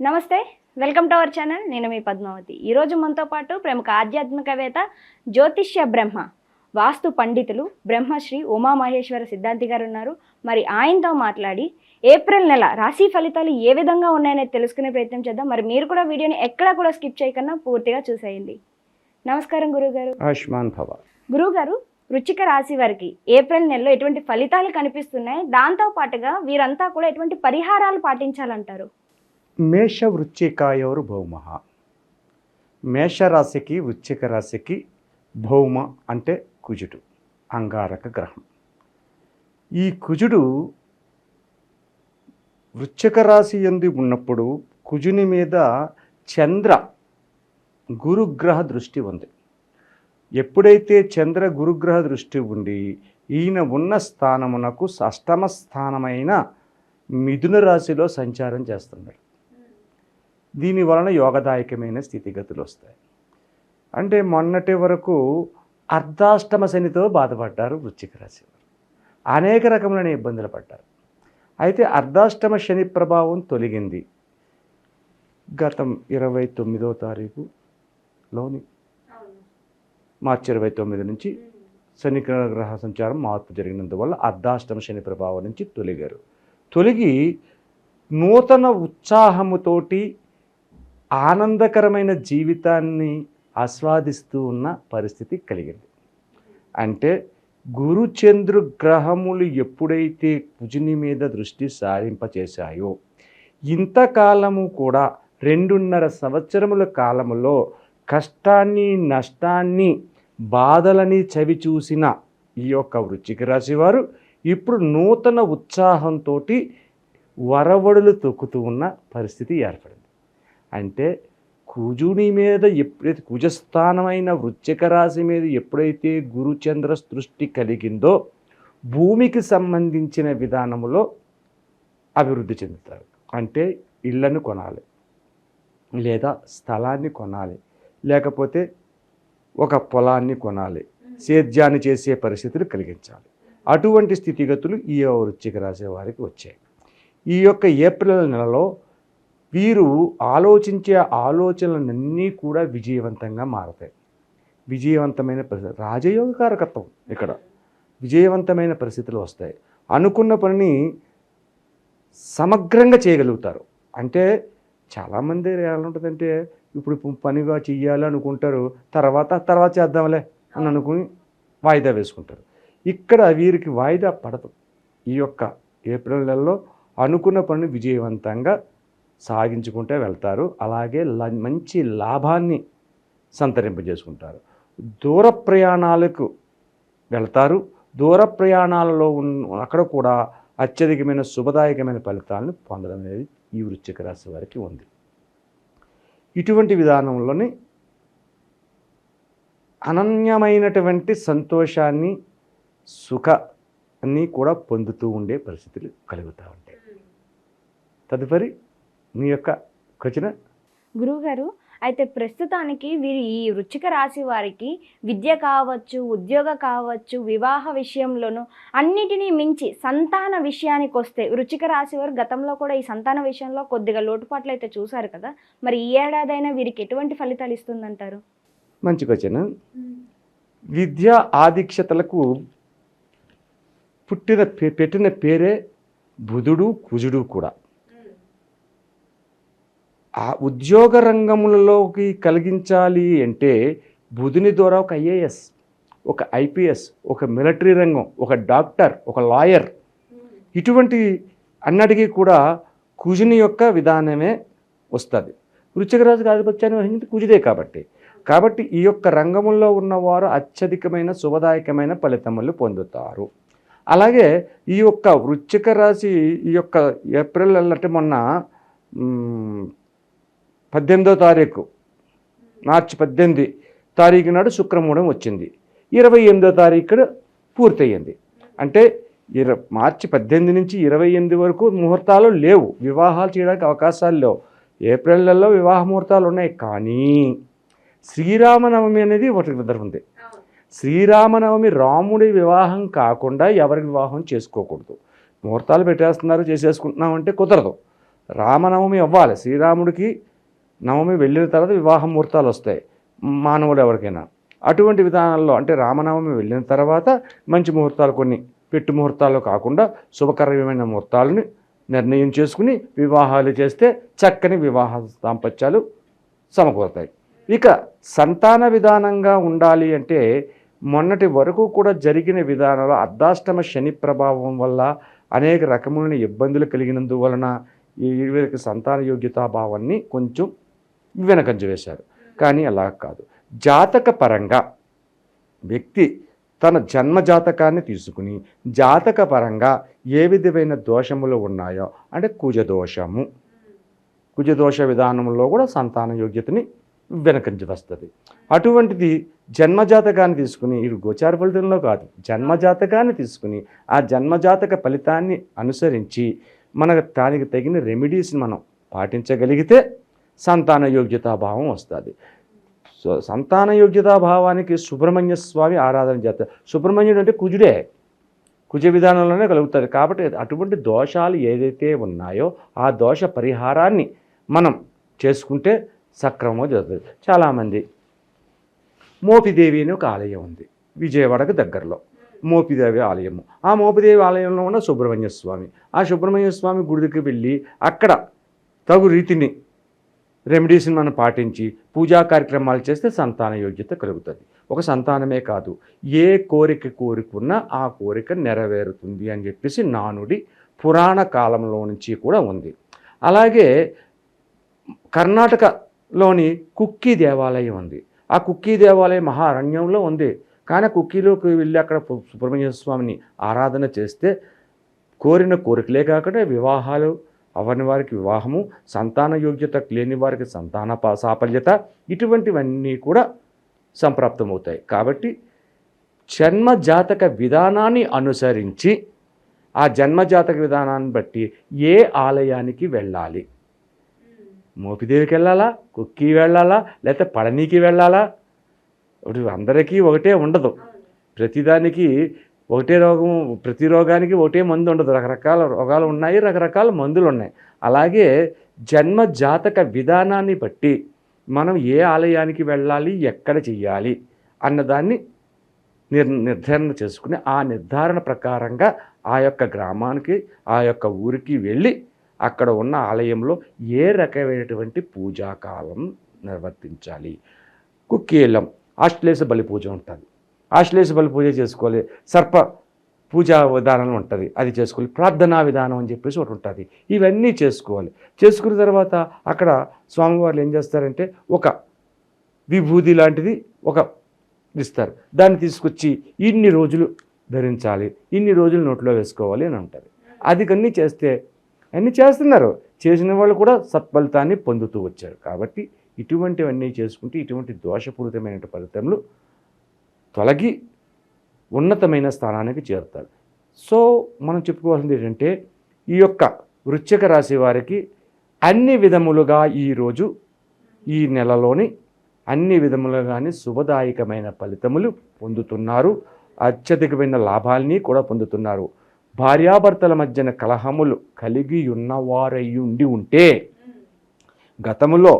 నమస్తే welcome to our channel. నేను మీ పద్మావతి. ఈరోజు మనతో పాటు ప్రముఖ ఆధ్యాత్మికవేత్త జ్యోతిష్య బ్రహ్మ వాస్తు పండితులు బ్రహ్మశ్రీ ఉమామహేశ్వర సిద్ధాంతి గారు ఉన్నారు మరి ఆయనతో మాట్లాడి ఏప్రిల్ నెల రాశి ఫలితాలు ఏ విధంగా ఉన్నాయనేది తెలుసుకునే ప్రయత్నం చేద్దాం. మరి మీరు కూడా వీడియోని ఎక్కడా కూడా స్కిప్ చేయకుండా పూర్తిగా చూసేయండి. నమస్కారం గురుగారు. ఆయుష్మాన్ భవ. గురుగారు వృచ్చిక రాశి వారికి ఏప్రిల్ నెలలో ఎటువంటి ఫలితాలు కనిపిస్తున్నాయి? దాంతో పాటుగా వీరంతా కూడా ఎటువంటి పరిహారాలు పాటించాలంటారు? మేష వృచ్చికాయోరు భౌమ. మేషరాశికి వృచ్చిక రాశికి భౌమ అంటే కుజుడు అంగారక గ్రహం. ఈ కుజుడు వృచ్చిక రాశి ఎందు ఉన్నప్పుడు కుజుని మీద చంద్ర గురుగ్రహ దృష్టి ఉంది. ఎప్పుడైతే చంద్ర గురుగ్రహ దృష్టి ఉండి ఈయన ఉన్న స్థానమునకు అష్టమ స్థానమైన మిథున రాశిలో సంచారం చేస్తున్నాడు. దీని వలన యోగదాయకమైన స్థితిగతులు వస్తాయి. అంటే మొన్నటి వరకు అర్ధాష్టమ శనితో బాధపడ్డారు వృశ్చిక రాశి వారు. అనేక రకములైన ఇబ్బందులు పడ్డారు. అయితే అర్ధాష్టమ శని ప్రభావం తొలగింది. గతం ఇరవై తొమ్మిదో తారీఖులోని మార్చి ఇరవై తొమ్మిది నుంచి శని గ్రహ సంచారం మార్పు జరిగినందువల్ల అర్ధాష్టమ శని ప్రభావం నుంచి తొలిగారు. తొలగి నూతన ఉత్సాహముతోటి ఆనందకరమైన జీవితాన్ని ఆస్వాదిస్తూ ఉన్న పరిస్థితి కలిగింది. అంటే గురుచంద్రు గ్రహములు ఎప్పుడైతే కుజుని మీద దృష్టి సారింపచేశాయో ఇంతకాలము కూడా రెండున్నర సంవత్సరముల కాలములో కష్టాన్ని నష్టాన్ని బాధలని చవి చూసిన ఈ యొక్క వృచ్చిక రాశి వారు ఇప్పుడు నూతన ఉత్సాహంతో వరవడులు తొక్కుతూ ఉన్న పరిస్థితి ఏర్పడింది. అంటే కుజుని మీద ఎప్పుడైతే కుజస్థానమైన వృచ్చిక రాశి మీద ఎప్పుడైతే గురుచంద్ర సృష్టి కలిగిందో భూమికి సంబంధించిన విధానములో అభివృద్ధి చెందుతారు. అంటే ఇళ్ళను కొనాలి లేదా స్థలాన్ని కొనాలి లేకపోతే ఒక పొలాన్ని కొనాలి సేద్యాన్ని చేసే పరిస్థితులు కలిగించాలి. అటువంటి స్థితిగతులు ఈ వృచ్చిక రాశి వారికి వచ్చాయి. ఈ యొక్క ఏప్రిల్ నెలలో వీరు ఆలోచించే ఆలోచనలన్నీ కూడా విజయవంతంగా మారతాయి. విజయవంతమైన పరిస్థితి రాజయోగ కారకత్వం ఇక్కడ. విజయవంతమైన పరిస్థితులు వస్తాయి. అనుకున్న పనిని సమగ్రంగా చేయగలుగుతారు. అంటే చాలామంది ఎలా ఉంటుందంటే ఇప్పుడు పనిగా చెయ్యాలి అనుకుంటారు తర్వాత తర్వాత చేద్దాంలే అని అనుకుని వాయిదా వేసుకుంటారు. ఇక్కడ వీరికి వాయిదా పడదు. ఈ యొక్క ఏప్రిల్ నెలలో అనుకున్న పనిని విజయవంతంగా సాగించుకుంటే వెళ్తారు. అలాగే మంచి లాభాన్ని సంతరింపజేసుకుంటారు. దూర ప్రయాణాలకు వెళ్తారు. దూర ప్రయాణాలలో ఉన్న అక్కడ కూడా అత్యధికమైన శుభదాయకమైన ఫలితాలను పొందడం అనేది ఈ వృశ్చిక రాశి వారికి ఉంది. ఇటువంటి విధానంలోని అనన్యమైనటువంటి సంతోషాన్ని సుఖాన్ని కూడా పొందుతూ ఉండే పరిస్థితులు కలుగుతూ ఉంటాయి. తదుపరి మీ యొక్క క్వశ్చన గురువుగారు అయితే ప్రస్తుతానికి వీరు ఈ వృచ్చిక రాశి వారికి విద్య కావచ్చు ఉద్యోగ కావచ్చు వివాహ విషయంలోనూ అన్నిటినీ మించి సంతాన విషయానికి వస్తే వృచ్చిక రాశి వారు గతంలో కూడా ఈ సంతాన విషయంలో కొద్దిగా లోటుపాట్లు అయితే చూశారు కదా. మరి ఈ ఏడాదైనా వీరికి ఎటువంటి ఫలితాలు ఇస్తుందంటారు? మంచి క్వశ్చన్ విద్య ఆధిక్యతలకు పుట్టిన పే- పెట్టిన పేరే బుధుడు కుజుడు కూడా. ఆ ఉద్యోగ రంగములలోకి కలిగించాలి అంటే బుధుని ద్వారా ఒక ఐఏఎస్ ఒక ఐపీఎస్ ఒక మిలిటరీ రంగం ఒక డాక్టర్ ఒక లాయర్ ఇటువంటి అన్నటికీ కూడా కుజుని యొక్క విధానమే వస్తుంది. వృశ్చిక ఆధిపత్యాన్ని వహించింది కుజుదే కాబట్టి. కాబట్టి ఈ యొక్క రంగంలో ఉన్నవారు అత్యధికమైన శుభదాయకమైన ఫలితములు పొందుతారు. అలాగే ఈ యొక్క వృశ్చిక రాశి ఈ యొక్క ఏప్రిల్ అంటే మొన్న పద్దెనిమిదో తారీఖు. మార్చి పద్దెనిమిది తారీఖు నాడు శుక్రమూఢం వచ్చింది. ఇరవై ఎనిమిదో తారీఖు పూర్తయింది అంటే ఇర మార్చి పద్దెనిమిది నుంచి ఇరవై ఎనిమిది వరకు ముహూర్తాలు లేవు. వివాహాలు చేయడానికి అవకాశాలు లేవు. ఏప్రిల్ నెలలో వివాహ ముహూర్తాలు ఉన్నాయి. కానీ శ్రీరామనవమి అనేది ఒకటి దగ్గర ఉంది. శ్రీరామనవమి రాముడి వివాహం కాకుండా ఎవరి వివాహం చేసుకోకూడదు. ముహూర్తాలు పెట్టేస్తున్నారు చేసేసుకుంటున్నామంటే కుదరదు. రామనవమి అవ్వాలి. శ్రీరాముడికి నవమి వెళ్ళిన తర్వాత వివాహ ముహూర్తాలు వస్తాయి. మానవులు ఎవరికైనా. అటువంటి విధానాల్లో అంటే రామనవమి వెళ్ళిన తర్వాత మంచి ముహూర్తాలు కొన్ని. పెట్టు ముహూర్తాలు కాకుండా శుభకరమైన ముహూర్తాలని నిర్ణయం చేసుకుని వివాహాలు చేస్తే చక్కని వివాహ దాంపత్యాలు సమకూరుతాయి. ఇక సంతాన విధానంగా ఉండాలి అంటే మొన్నటి వరకు కూడా జరిగిన విధానంలో అర్ధాష్టమ శని ప్రభావం వల్ల అనేక రకములైన ఇబ్బందులు కలిగినందువలన ఈ వీరికి సంతాన యోగ్యతాభావాన్ని కొంచెం వెనకంజ వేశారు. కానీ అలా కాదు. జాతక పరంగా వ్యక్తి తన జన్మ జాతకాన్ని తీసుకుని జాతక పరంగా ఏ విధమైన దోషములు ఉన్నాయో అంటే కుజదోషము కుజదోష విధానంలో కూడా సంతాన యోగ్యతని వెనకంచి వస్తుంది. అటువంటిది జన్మజాతకాన్ని తీసుకుని ఇది గోచార ఫలితంలో కాదు జన్మజాతకాన్ని తీసుకుని ఆ జన్మజాతక ఫలితాన్ని అనుసరించి మనకు దానికి తగిన రెమెడీస్ని మనం పాటించగలిగితే సంతాన యోగ్యతాభావం వస్తుంది. సో సంతాన యోగ్యతాభావానికి సుబ్రహ్మణ్య స్వామి ఆరాధన చేస్తారు. సుబ్రహ్మణ్యుడు అంటే కుజుడే. కుజ విధానంలోనే కలుగుతుంది కాబట్టి అటువంటి దోషాలు ఏదైతే ఉన్నాయో ఆ దోష పరిహారాన్ని మనం చేసుకుంటే సక్రమం జరుగుతుంది. చాలామంది మోపిదేవి అని ఒక ఆలయం ఉంది. విజయవాడకు దగ్గరలో. మోపిదేవి ఆలయము. ఆ మోపిదేవి ఆలయంలో ఉన్న సుబ్రహ్మణ్య స్వామి. ఆ సుబ్రహ్మణ్య స్వామి గుడికి వెళ్ళి అక్కడ తగు రీతిని రెమెడీస్ని మనం పాటించి పూజా కార్యక్రమాలు చేస్తే సంతాన యోగ్యత కలుగుతుంది. ఒక సంతానమే కాదు ఏ కోరిక కోరుకున్నా ఆ కోరిక నెరవేరుతుంది అని చెప్పేసి నానుడి పురాణ కాలంలో నుంచి కూడా ఉంది. అలాగే కర్ణాటకలోని కుక్కీ దేవాలయం ఉంది. ఆ కుక్కీ దేవాలయం మహారణ్యంలో ఉంది. కానీ కుక్కీలోకి వెళ్ళి అక్కడ సుబ్రహ్మణ్య స్వామిని ఆరాధన చేస్తే కోరిన కోరికలే కాకుండా వివాహాలు అవని వారికి వివాహము సంతాన యోగ్యత లేని వారికి సంతాన సాఫల్యత ఇటువంటివన్నీ కూడా సంప్రాప్తమవుతాయి. కాబట్టి జన్మ జాతక విధానాన్ని అనుసరించి ఆ జన్మ జాతక విధానాన్ని బట్టి ఏ ఆలయానికి వెళ్ళాలి? మోపిదేవికి వెళ్ళాలా? కుక్కీ వెళ్ళాలా? లేకపోతే పళనికి వెళ్ళాలా? ఇప్పుడు అందరికీ ఒకటే ఉండదు. ప్రతిదానికి ఒకటే రోగం ప్రతి రోగానికి ఒకటే మందు ఉండదు. రకరకాల రోగాలు ఉన్నాయి రకరకాల మందులు ఉన్నాయి. అలాగే జన్మ జాతక విధానాన్ని బట్టి మనం ఏ ఆలయానికి వెళ్ళాలి ఎక్కడ చెయ్యాలి అన్నదాన్ని నిర్ నిర్ధారణ చేసుకుని ఆ నిర్ధారణ ప్రకారంగా ఆ యొక్క గ్రామానికి ఆ యొక్క ఊరికి వెళ్ళి అక్కడ ఉన్న ఆలయంలో ఏ రకమైనటువంటి పూజాకాలం నిర్వర్తించాలి. కుక్కీలం ఆశ్లేష బలి పూజ ఉంటుంది. ఆశ్లేష బలి పూజ చేసుకోవాలి. సర్ప పూజా విధానం ఉంటుంది. అది చేసుకోవాలి. ప్రార్థనా విధానం అని చెప్పేసి ఒకటి ఉంటుంది. ఇవన్నీ చేసుకోవాలి. చేసుకున్న తర్వాత అక్కడ స్వామివారులు ఏం చేస్తారంటే ఒక విభూది లాంటిది ఒక ఇస్తారు. దాన్ని తీసుకొచ్చి ఇన్ని రోజులు ధరించాలి. ఇన్ని రోజులు నోట్లో వేసుకోవాలి అని ఉంటుంది అది కన్నీ చేస్తే అన్నీ చేస్తున్నారు. చేసిన వాళ్ళు కూడా సత్ఫలితాన్ని పొందుతూ వచ్చారు. కాబట్టి ఇటువంటివన్నీ చేసుకుంటే ఇటువంటి దోషపూరితమైన ఫలితములు తొలగి ఉన్నతమైన స్థానానికి చేరుతారు సో మనం చెప్పుకోవాల్సింది ఏంటంటే ఈ యొక్క వృశ్చిక రాశి వారికి అన్ని విధములుగా ఈరోజు ఈ నెలలోని అన్ని విధములుగానే శుభదాయకమైన ఫలితములు పొందుతున్నారు. అత్యధికమైన లాభాల్ని కూడా పొందుతున్నారు. భార్యాభర్తల మధ్యన కలహములు కలిగి ఉన్నవారై ఉండి ఉంటే గతములో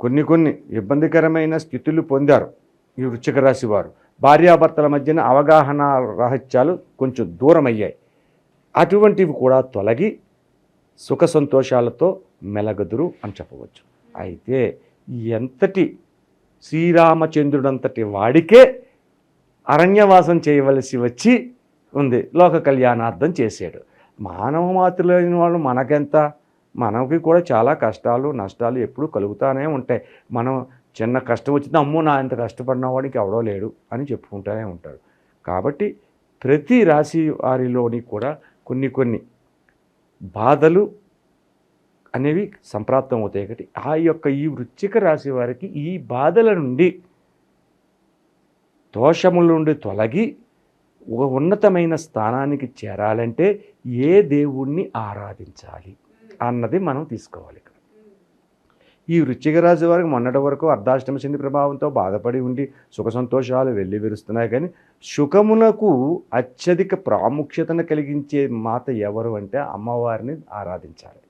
కొన్ని కొన్ని ఇబ్బందికరమైన స్థితులు పొందారు. ఈ వృశ్చిక రాశి వారు. భార్యాభర్తల మధ్యన అవగాహన రహస్యాలు కొంచెం దూరం అయ్యాయి అటువంటివి కూడా తొలగి సుఖ సంతోషాలతో మెలగదురు అని చెప్పవచ్చు. అయితే ఎంతటి శ్రీరామచంద్రుడంతటి వాడికే అరణ్యవాసం చేయవలసి వచ్చి ఉంది. లోక కళ్యాణార్థం చేశాడు. మానవ మాతృలైన వాళ్ళు మనకెంత? మనకి కూడా చాలా కష్టాలు నష్టాలు ఎప్పుడూ కలుగుతూనే ఉంటాయి. మనం చిన్న కష్టం వచ్చింది అమ్మో నా ఇంత కష్టపడిన వాడికి ఎవడో లేడు అని చెప్పుకుంటూనే ఉంటాడు. కాబట్టి ప్రతి రాశి వారిలోని కూడా కొన్ని కొన్ని బాధలు అనేవి సంప్రాప్తం అవుతాయి. కాబట్టి ఆ యొక్క ఈ వృచ్చిక రాశి వారికి ఈ బాధల నుండి దోషముల నుండి తొలగి ఒక ఉన్నతమైన స్థానానికి చేరాలంటే ఏ దేవుణ్ణి ఆరాధించాలి అన్నది మనం తీసుకోవాలి. ఇక్కడ ఈ వృశ్చిక రాశి వారికి మొన్నటి వరకు అర్ధాష్టమ శని ప్రభావంతో బాధపడి ఉండి సుఖ సంతోషాలు వెళ్ళి విరుస్తున్నాయి. కానీ సుఖమునకు అత్యధిక ప్రాముఖ్యతను కలిగించే మాత ఎవరు అంటే అమ్మవారిని ఆరాధించాలి.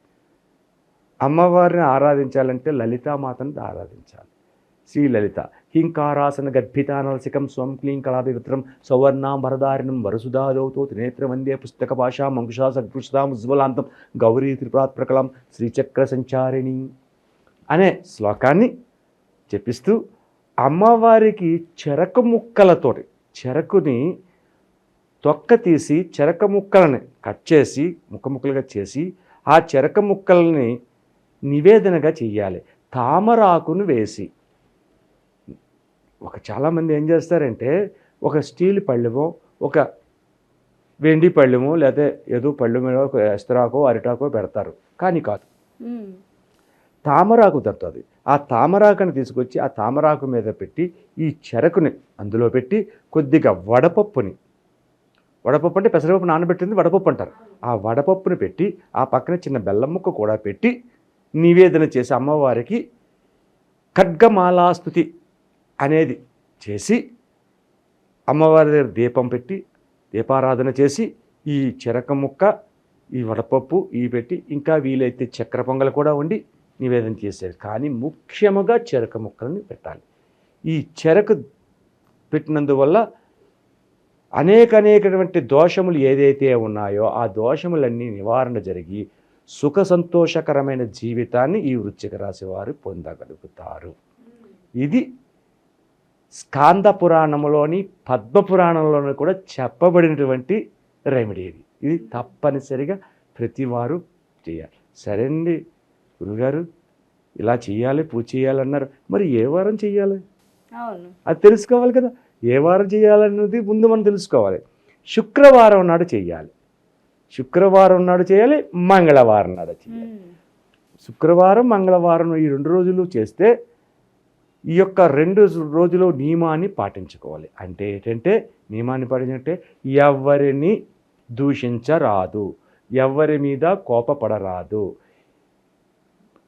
అమ్మవారిని ఆరాధించాలంటే లలితామాతను ఆరాధించాలి. శ్రీ లలిత హింకారాసన గర్భితానలసికం స్వం క్లీం కళాభివిత్రం సౌవర్ణాం వరదారిణం వరసుధాదౌతో త్రినేత్రవందే పుస్తక భాషాం మంకుషా సత్కృష్టాం ఉజ్వలాంతం గౌరీ త్రిపురాత్ ప్రకలం శ్రీచక్ర సంచారిణి. అనే శ్లోకాన్ని చెప్పిస్తూ అమ్మవారికి చెరకు ముక్కలతోటి చెరకుని తొక్క తీసి చెరక ముక్కలని కట్ చేసి ముక్క ముక్కలుగా చేసి ఆ చెరక ముక్కల్ని నివేదనగా చెయ్యాలి. తామరాకును వేసి. ఒక చాలామంది ఏం చేస్తారంటే ఒక స్టీల్ పళ్ళెమో ఒక వెండి పళ్ళెమో లేకపోతే ఏదో పళ్ళు మీద ఒక ఎస్తరాకో అరిటాకో పెడతారు. కానీ కాదు. తామరాకు దొరుకుతుంది ఆ తామరాకుని తీసుకొచ్చి ఆ తామరాకు మీద పెట్టి ఈ చెరకుని అందులో పెట్టి కొద్దిగా వడపప్పుని వడపప్పు అంటే పెసరపప్పు నానబెట్టింది వడపప్పు అంటారు. ఆ వడపప్పుని పెట్టి ఆ పక్కన చిన్న బెల్లం ముక్క కూడా పెట్టి నివేదన చేసి అమ్మవారికి ఖడ్గమాలాస్తుతి అనేది చేసి అమ్మవారి దగ్గర దీపం పెట్టి దీపారాధన చేసి ఈ చెరక ముక్క ఈ వడపప్పు ఇవి పెట్టి ఇంకా వీలైతే చక్కెర పొంగల్ కూడా ఉండి నివేదన చేశారు. కానీ ముఖ్యముగా చెరక ముక్కలని పెట్టాలి. ఈ చెరకు పెట్టినందువల్ల అనేక అనేకటువంటి దోషములు ఏదైతే ఉన్నాయో ఆ దోషములన్నీ నివారణ జరిగి సుఖ సంతోషకరమైన జీవితాన్ని ఈ వృశ్చిక రాశి వారు పొందగలుగుతారు. ఇది స్కాంద పురాణంలోని పద్మ పురాణంలోని కూడా చెప్పబడినటువంటి రెమెడీ ఇది. ఇది తప్పనిసరిగా ప్రతి వారు చేయాలి. సరే అండి గురుగారు ఇలా చేయాలి పూజ చేయాలన్నారు మరి ఏ వారం చేయాలి అది తెలుసుకోవాలి కదా. ఏ వారం చేయాలన్నది ముందు మనం తెలుసుకోవాలి. శుక్రవారం నాడు చేయాలి శుక్రవారం నాడు చేయాలి మంగళవారం నాడు చేయాలి. శుక్రవారం మంగళవారం ఈ రెండు రోజులు చేస్తే ఈ యొక్క రెండు రోజులు నియమాన్ని పాటించుకోవాలి. అంటే ఏంటంటే నియమాన్ని పాటించంటే ఎవరిని దూషించరాదు. ఎవరి మీద కోపపడరాదు.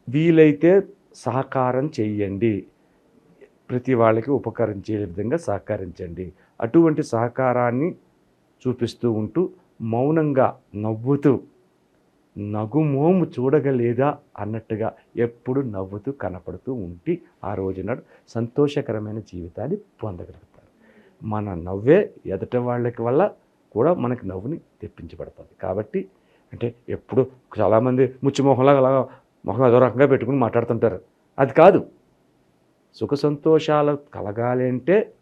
వీలైతే సహకారం చేయండి. ప్రతి వాళ్ళకి ఉపకరించే విధంగా సహకరించండి. అటువంటి సహకారాన్ని చూపిస్తూ ఉంటూ మౌనంగా నవ్వుతూ నగుమోము చూడగలేదా? అన్నట్టుగా ఎప్పుడు నవ్వుతూ కనపడుతూ ఉండి ఆ రోజునాడు సంతోషకరమైన జీవితాన్ని పొందగలుగుతారు. మన నవ్వే ఎదట వాళ్ళకి వల్ల కూడా మనకి నవ్వుని తెప్పించబడుతుంది. కాబట్టి అంటే ఎప్పుడు చాలామంది ముచ్చిమోహంలాగా ముఖం మొహం అదో రకంగా పెట్టుకుని మాట్లాడుతుంటారు. అది కాదు. సుఖ సంతోషాలు కలగాలి అంటే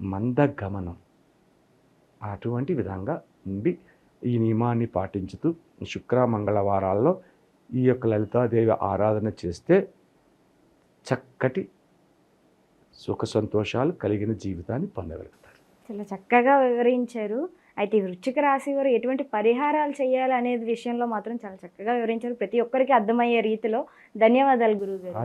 మందగమనం అటువంటి విధంగా ఉండి ఈ నియమాన్ని పాటించుతూ శుక్ర మంగళవారాల్లో ఈ యొక్క లలితాదేవి ఆరాధన చేస్తే చక్కటి సుఖ సంతోషాలు కలిగిన జీవితాన్ని పొందగలుగుతారు. చాలా చక్కగా వివరించారు. అయితే ఈ వృశ్చిక రాశి వారు ఎటువంటి పరిహారాలు చేయాలి అనేది విషయంలో మాత్రం చాలా చక్కగా వివరించారు. ప్రతి ఒక్కరికి అర్థమయ్యే రీతిలో ధన్యవాదాలు గురువు గారు